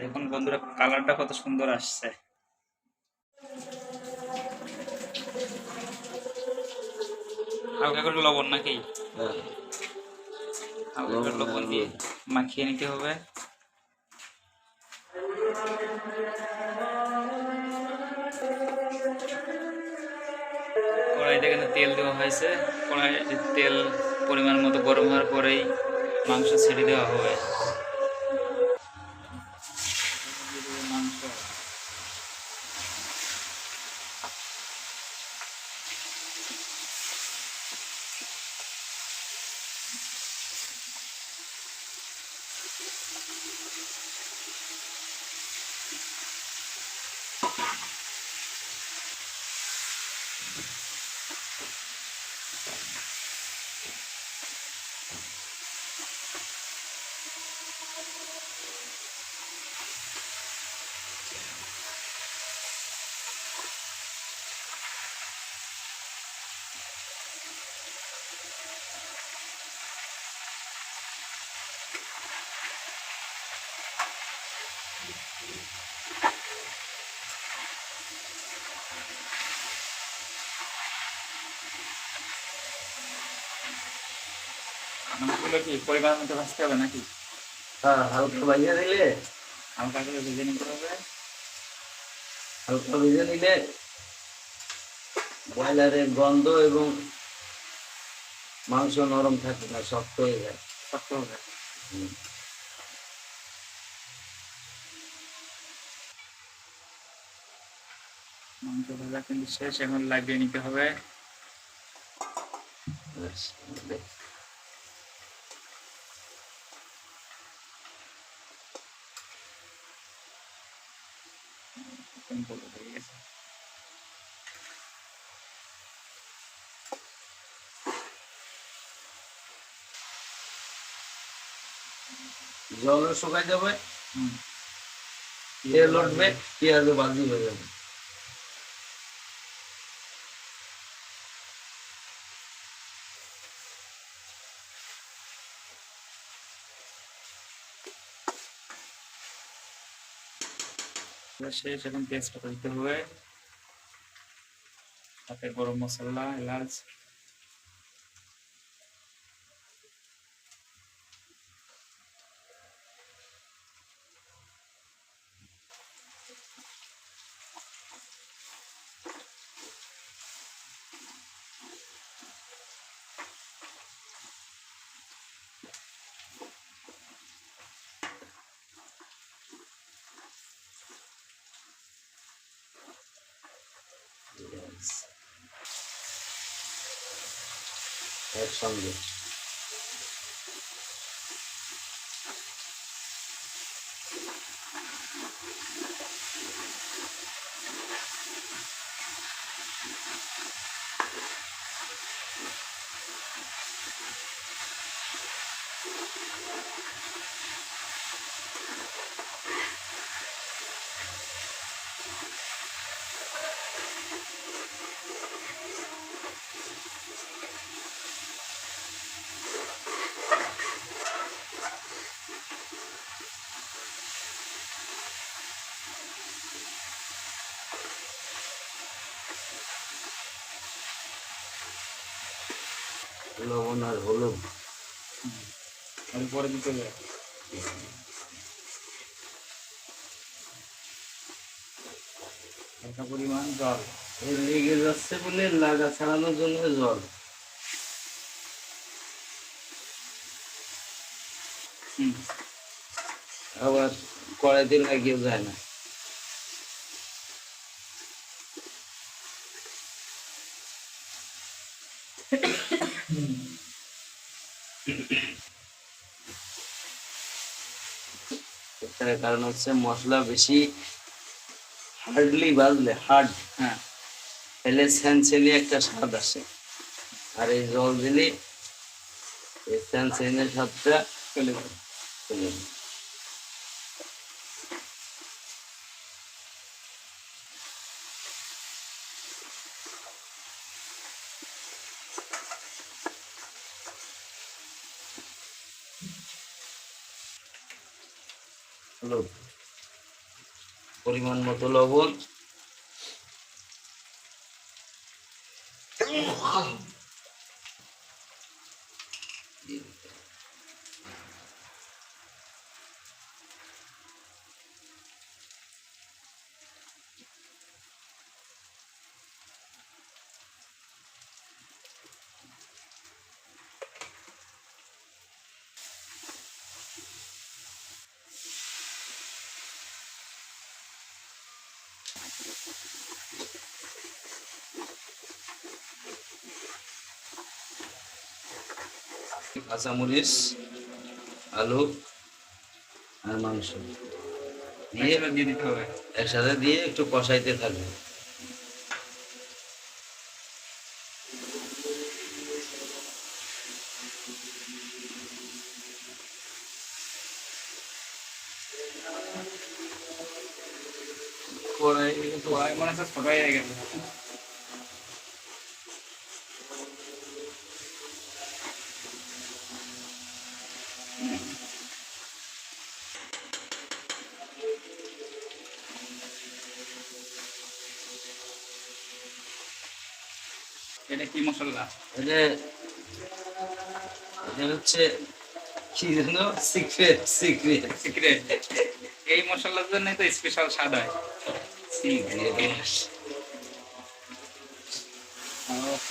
দেখুন বন্ধুরা কালারটা কত সুন্দর আসছে। হালকা করে লবণ নাকি? হ্যাঁ। হালকা করে লবণ দিয়ে মাখিয়ে নিতে হবে। কড়াইতে কিন্তু তেল দেওয়া হয়েছে। কড়াই তেল পরিমাণ মতো গরম হওয়ার পরেই মাংস ছেড়ে দেওয়া হবে। মাংসগুলো কি পরিমাণ মতো ভাজতে হবে নাকি হ্যাঁ হালকা ভাজিয়ে দিলে হালকা করে ভেজে নিতে হবে। হালকা ভেজে নিলে ব্রয়লারের গন্ধ এবং মাংস নরম থাকে না শক্ত হয়ে যায়। শক্ত। মাংস ভাজা কিন্তু শেষ এখন লাগিয়ে নিতে হবে। হবে। Simple হয়ে গেছে। জলও শুকাই যাবে ইয়ে তেল উঠবে পেঁয়াজও বাজি হয়ে যাবে শেষ এখন পেস্টটা করতে হবে। তাতে গরম মশলা এলাচ Hep son. লবণ আর হলুদ। এরপরে দিতে হবে। হালকা পরিমাণ জল। লেগে যাচ্ছে বলে লাগা ছাড়ানোর জন্য জল। আবার কড়াইতে লাগিয়ে যায় না। এটার কারণ হচ্ছে মশলা বেশি হার্ডলি বাজলে হার্ড হ্যাঁ তাহলে স্যানসেনি একটা স্বাদ আসে। আর এই জল দিলে এই স্যানসেনের স্বাদটা চলে যাবে পরিমাণ মতো লবণ। কাঁচামরিচ আলু আর মাংস। দিয়ে একসাথে দিয়ে দিতে হবে। একসাথে দিয়ে একটু কষাইতে থাকবে। কড়াই কড়াই মনে হচ্ছে ছোট হয়ে গেছে। এটা কি মশলা? এটা এটা হচ্ছে কি যেন? Secret secret. সিক্রেট। এই মশলার জন্য তো স্পেশাল স্বাদ হয়।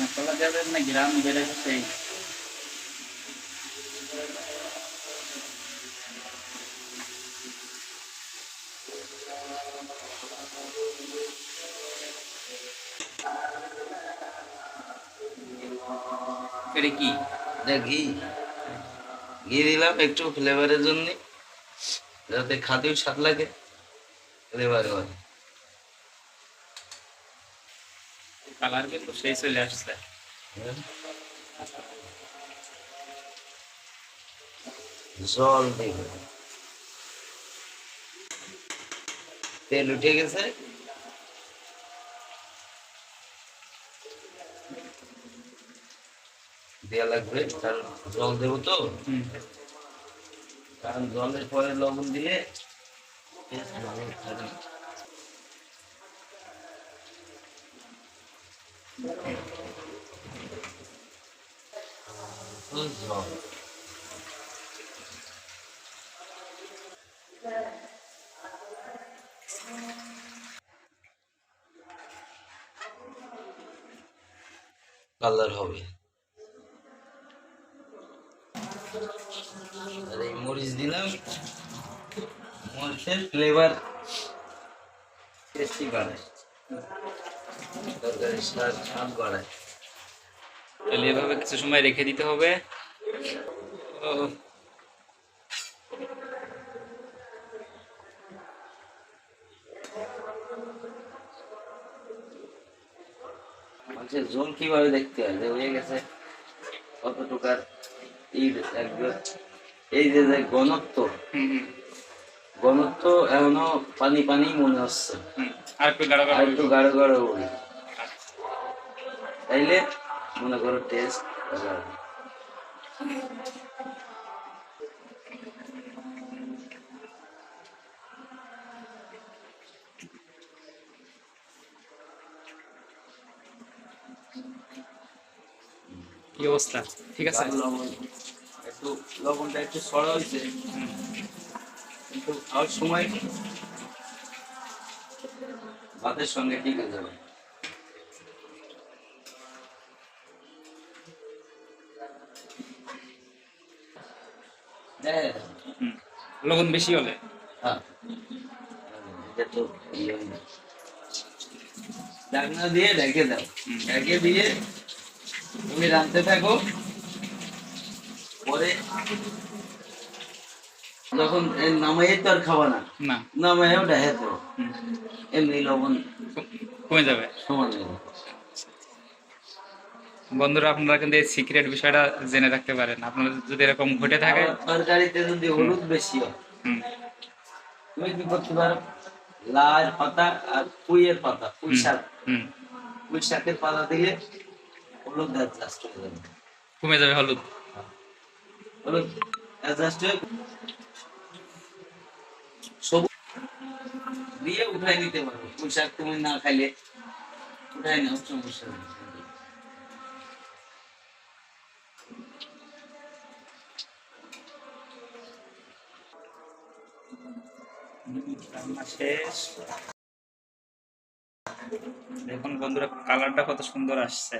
মশলা যাবে না গ্রাম বেড়ে সেই এটা ঘি ঘি দিলাম একটু ফ্লেভারের জন্য যাতে খাতেও স্বাদ লাগে ফ্লেভার হয় কালার কিন্তু সেই চলে আসছে। জল দিব তেল উঠে গেছে। দেওয়া লাগবে কারণ জল দেবো তো? কারণ জলের পরে লবণ দিয়ে জল। কালার হবে। এই মরিচ দিলাম। মরিচের ফ্লেভার টেস্টি বাড়ায় এভাবে কিছু সময় রেখে দিতে হবে। ঝোল কীভাবে দেখতে হয়? যে হয়ে গেছে। কতটুকার এই যে যে ঘনত্ব ঘনত্ব এখনও পানি পানি মনে হচ্ছে। আর একটু গাঢ় আর একটু গাঢ় গাঢ় বলি তাইলে মনে করো টেস্ট কি অবস্থা? ঠিক আছে? লবণ একটু লবণটা একটু সরা হয়েছে। কিন্তু আর সময় ভাতের সঙ্গে ঠিক হয়ে যাবে। লবণ বেশি হলে? হ্যাঁ। ইয়ে। দিয়ে ঢেকে দাও। ঢেকে দিয়ে তুমি রাঁধতে থাকো। পরে যখন নামাইয়ে তো আর খাওয়া না। এমনি লবণ কমে যাবে। সমান। বন্ধুরা আপনারা কিন্তু এই সিক্রেট বিষয়টা জেনে রাখতে পারেন। আপনারা যদি এরকম ঘটে থাকে তরকারিতে যদি হলুদ বেশি হয় তুমি কি করতে পারো? লাল পাতা আর পুইয়ের পাতা পুঁই শাক। পুঁই শাকের পাতা দিলে হলুদ অ্যাডজাস্ট হয়ে যাবে কমে যাবে হলুদ। হলুদ অ্যাডজাস্ট হয়ে সবুজ দিয়ে উঠাই নিতে পারো। পুঁই শাক তুমি না খাইলে উঠাই নাও সমস্যা নেই। শেষ দেখুন বন্ধুরা কালারটা কত সুন্দর আসছে।